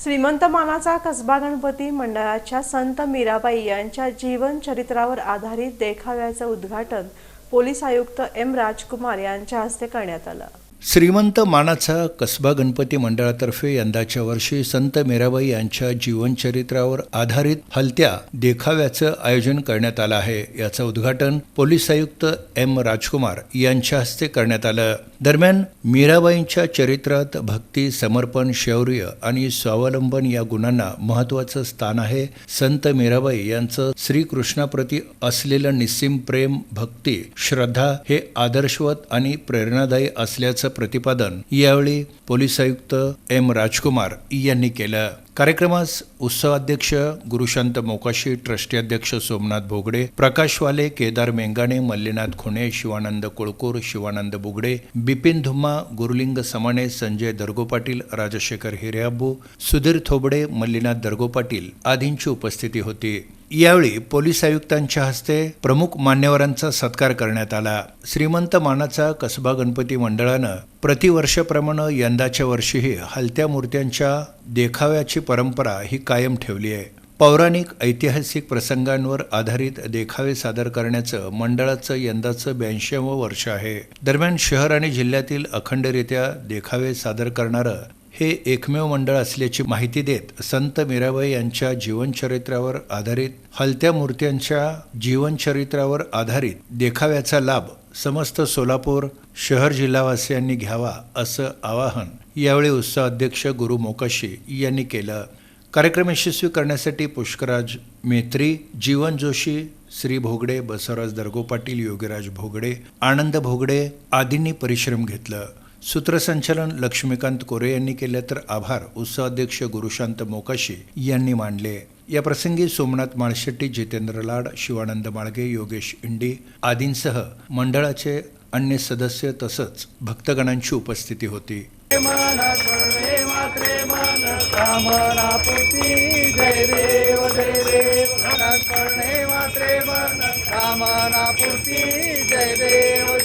श्रीमंत मानाचा कसबा गणपती मंडळाच्या संत मीराबाई यांच्या जीवन चरित्रावर आधारित देखाव्याचं उद्घाटन पोलीस आयुक्त एम राजकुमार यांच्या हस्ते करण्यात आलं. श्रीमंत मानाचा कसबा गणपती मंडळातर्फे यंदाच्या वर्षी संत मीराबाई यांच्या जीवनचरित्रावर आधारित हलत्या देखाव्याचं आयोजन करण्यात आलं आहे. याचं उद्घाटन पोलीस आयुक्त एम राजकुमार यांच्या हस्ते करण्यात आलं. दरम्यान मीराबाईंच्या चरित्रात भक्ती समर्पण शौर्य आणि स्वावलंबन या गुणांना महत्वाचं स्थान आहे. संत मीराबाई यांचं श्रीकृष्णाप्रती असलेलं निस्सीम प्रेम भक्ती श्रद्धा हे आदर्शवत आणि प्रेरणादायी असल्याचं प्रतिपादन यावेळी पोलीस आयुक्त एम राजकुमार यांनी केलं. कार्यक्रमास उत्सवाध्यक्ष गुरुशांत मोकाशी ट्रस्टी अध्यक्ष सोमनाथ भोगडे प्रकाशवाले केदार मेंगाणे मल्लीनाथ खुणे शिवानंद कोळकूर शिवानंद बुगडे बिपिन धुम्मा गुरुलिंग समाने संजय दर्गो पाटील राजशेखर हिरेअब्बू सुधीर थोबडे मल्लीनाथ दर्गो पाटील आदींची उपस्थिती होती. यावेळी पोलीस आयुक्तांच्या हस्ते प्रमुख मान्यवरांचा सत्कार करण्यात आला. श्रीमंत मानाचा कसबा गणपती मंडळानं प्रतिवर्षाप्रमाणे यंदाच्या वर्षीही हलत्या मूर्त्यांच्या देखाव्याची परंपरा ही कायम ठेवली आहे. पौराणिक ऐतिहासिक प्रसंगांवर आधारित देखावे सादर करण्याचं मंडळाचं यंदाचं ब्याऐंशीवं वर्ष आहे. दरम्यान शहर आणि जिल्ह्यातील अखंडरित्या देखावे सादर करणारं हे एकमेव मंडळ असल्याची माहिती देत संत मीराबाई यांच्या जीवनचरित्रावर आधारित हलत्या मूर्त्यांच्या जीवनचरित्रावर आधारित देखाव्याचा लाभ समस्त सोलापूर शहर जिल्हावासियांनी घ्यावा असं आवाहन यावेळी उत्सव अध्यक्ष गुरु मोकाशी यांनी केलं. कार्यक्रम यशस्वी करण्यासाठी पुष्कराज मेत्री जीवन जोशी श्री भोगडे बसवराज दर्गो पाटील योगीराज भोगडे आनंद भोगडे आदींनी परिश्रम घेतलं. सूत्रसंचालन लक्ष्मीकांत कोरे यांनी केले तर आभार उत्सवाध्यक्ष गुरुशांत मोकाशी यांनी मांडले या प्रसंगी सोमनाथ माळशेट्टी जितेंद्र लाड शिवानंद माळगे योगेश इंडी आदींसह मंडळाचे अन्य सदस्य तसंच भक्तगणांची उपस्थिती होती जय देव